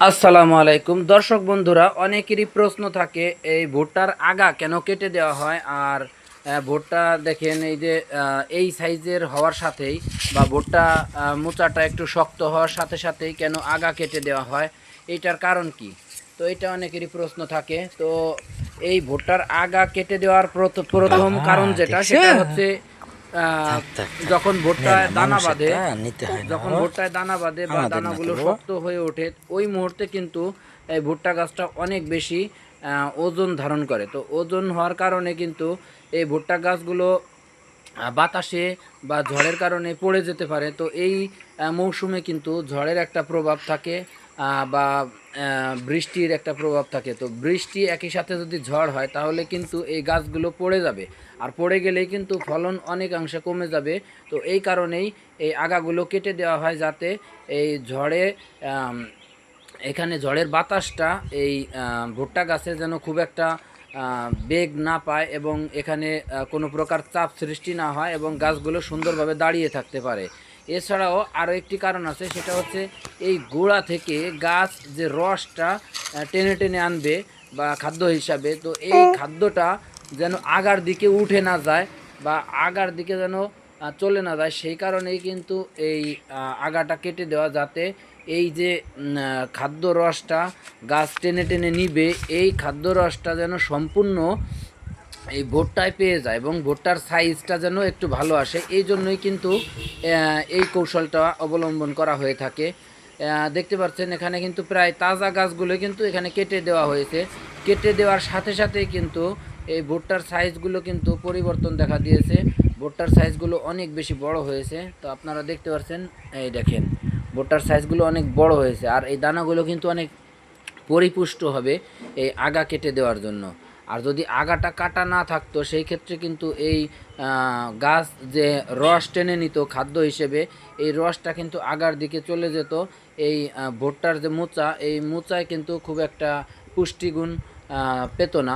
আসসালামু আলাইকুম। দর্শক বন্ধুরা অনেকেরই প্রশ্ন থাকে এই ভুট্টার আগা কেন কেটে দেওয়া হয়? আর ভুট্টা দেখেন এই যে এই সাইজের হওয়ার সাথেই বা ভুট্টা মোচাটা একটু শক্ত হওয়ার সাথে সাথেই কেন আগা কেটে দেওয়া হয়? এটার কারণ কি? তো এটা অনেকেরই প্রশ্ন থাকে। তো এই ভুট্টার আগা কেটে দেওয়ার প্রথম কারণ যেটা সেটা হচ্ছে যখন ভুট্টায় দানা বাঁধে নিতে হয় যখন ভুট্টায় দানা বাঁধে বা দানাগুলো শক্ত হয়ে ওঠে ওই মুহূর্তে কিন্তু এই ভুট্টা গাছটা অনেক বেশি ওজন ধারণ করে। তো ওজন হওয়ার কারণে কিন্তু এই ভুট্টা গাছগুলো বাতাসে বা ঝড়ের কারণে পড়ে যেতে পারে। তো এই মৌসুমে কিন্তু ঝড়ের একটা প্রভাব থাকে। বা বৃষ্টির একটা প্রভাব থাকে। তো বৃষ্টি একই সাথে যদি ঝড় হয়, তাহলে কিন্তু এই গাছগুলো পড়ে যাবে। আর পড়ে গেলেই কিন্তু ফলন অনেকাংশে কমে যাবে। তো এই কারণেই এই আগাগুলো কেটে দেওয়া হয় যাতে এই ঝড়ে এখানে ঝড়ের বাতাসটা এই ভুট্টা গাছে যেন খুব একটা বেগ না পায় এবং এখানে কোনো প্রকার চাপ সৃষ্টি না হয় এবং গাছগুলো সুন্দরভাবে দাঁড়িয়ে থাকতে পারে। এছাড়াও আরও একটি কারণ আছে সেটা হচ্ছে এই গোড়া থেকে গাছ যে রসটা টেনে টেনে আনবে বা খাদ্য হিসাবে তো এই খাদ্যটা যেন আগার দিকে উঠে না যায় বা আগার দিকে যেন চলে না যায় সেই কারণেই কিন্তু এই আগাটা কেটে দেওয়া যাতে এই যে খাদ্য রসটা গাছ টেনে টেনে নিবে এই খাদ্য রসটা যেন সম্পূর্ণ এই ভুট্টায় পেয়ে যায় এবং ভুট্টার সাইজটা যেন একটু ভালো আসে এই জন্যই কিন্তু এই কৌশলটা অবলম্বন করা হয়ে থাকে। দেখতে পাচ্ছেন এখানে কিন্তু প্রায় তাজা গাছগুলো কিন্তু এখানে কেটে দেওয়া হয়েছে। কেটে দেওয়ার সাথে সাথেই কিন্তু এই ভুট্টার সাইজগুলো কিন্তু পরিবর্তন দেখা দিয়েছে। ভুট্টার সাইজগুলো অনেক বেশি বড় হয়েছে। তো আপনারা দেখতে পাচ্ছেন, এই দেখেন, ভুট্টার সাইজগুলো অনেক বড় হয়েছে। আর এই দানাগুলো কিন্তু অনেক পরিপুষ্ট হবে এই আগা কেটে দেওয়ার জন্য। আর যদি আগাটা কাটা না থাকতো, সেই ক্ষেত্রে কিন্তু এই গাছ যে রস টেনে নিত খাদ্য হিসেবে, এই রসটা কিন্তু আগার দিকে চলে যেত। এই ভুট্টার যে মোচা, এই মোচায় কিন্তু খুব একটা পুষ্টিগুণ পেত না।